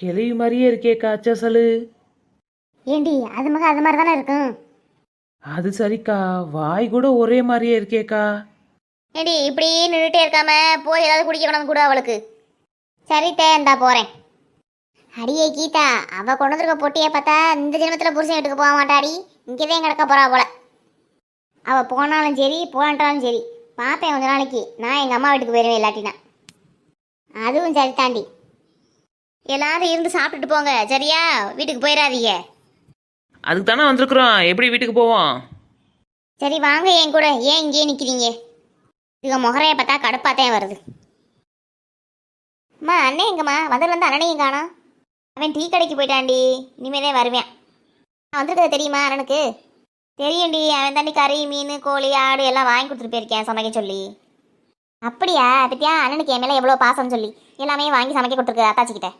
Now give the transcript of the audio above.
கிளவி மாதிரியே இருக்கேக்கா அச்சசலு ஏண்டி அது மக அது மாதிரி தானே இருக்கும்? அது சரிக்கா வாய் கூட ஒரே மாதிரியே இருக்கேக்கா. ஏண்டி இப்படி நின்றுட்டே இருக்காம போய் ஏதாவது குடிக்க கொண்டாந்து கூட அவளுக்கு. சரி தே இந்தா போறேன். அடியே கீதா அவ கொண்டு வந்திருக்க பொட்டியை பார்த்தா இந்த ஜென்மத்தில் புருஷன் வீட்டுக்கு போக மாட்டாடி. இங்கே தான் கிடக்க போறா போல. அவ போனாலும் சரி போகலான்ட்டாலும் சரி. பார்ப்பேன் கொஞ்ச நாளைக்கு. நான் எங்கள் அம்மா வீட்டுக்கு போயிடுவேன் இல்லாட்டினா. அதுவும் சரி தாண்டி எல்லாரும் இருந்து சாப்பிட்டுட்டு போங்க. சரியா? வீட்டுக்கு போயிடாதீங்க. அதுக்கு தானே வந்திருக்குறோம். எப்படி வீட்டுக்கு போவோம்? சரி வாங்க என் கூட. ஏன் இங்கேயே நிற்கிறீங்க இதுங்க முகரைய பார்த்தா கடுப்பாத்தான் வருது. அம்மா அண்ணே எங்கம்மா? வந்ததுலேருந்து அண்ணனையும் காணோம். அவன் டீ கடைக்கு போயிட்டான்டி. இனிமேதே வருவேன். நான் வந்திருக்கிறது தெரியுமா அண்ணனுக்கு? தெரியும்டி. அவன் தாண்டி கறி மீன் கோழி ஆடு எல்லாம் வாங்கி கொடுத்துட்டு போயிருக்கேன் சமைக்க சொல்லி. அப்படியா பத்தியா அண்ணனுக்கு என் மேலே எவ்வளோ பாசம் சொல்லி. எல்லாமே வாங்கி சமைக்க கொடுத்துருக்கு அத்தாச்சிக்கிட்ட.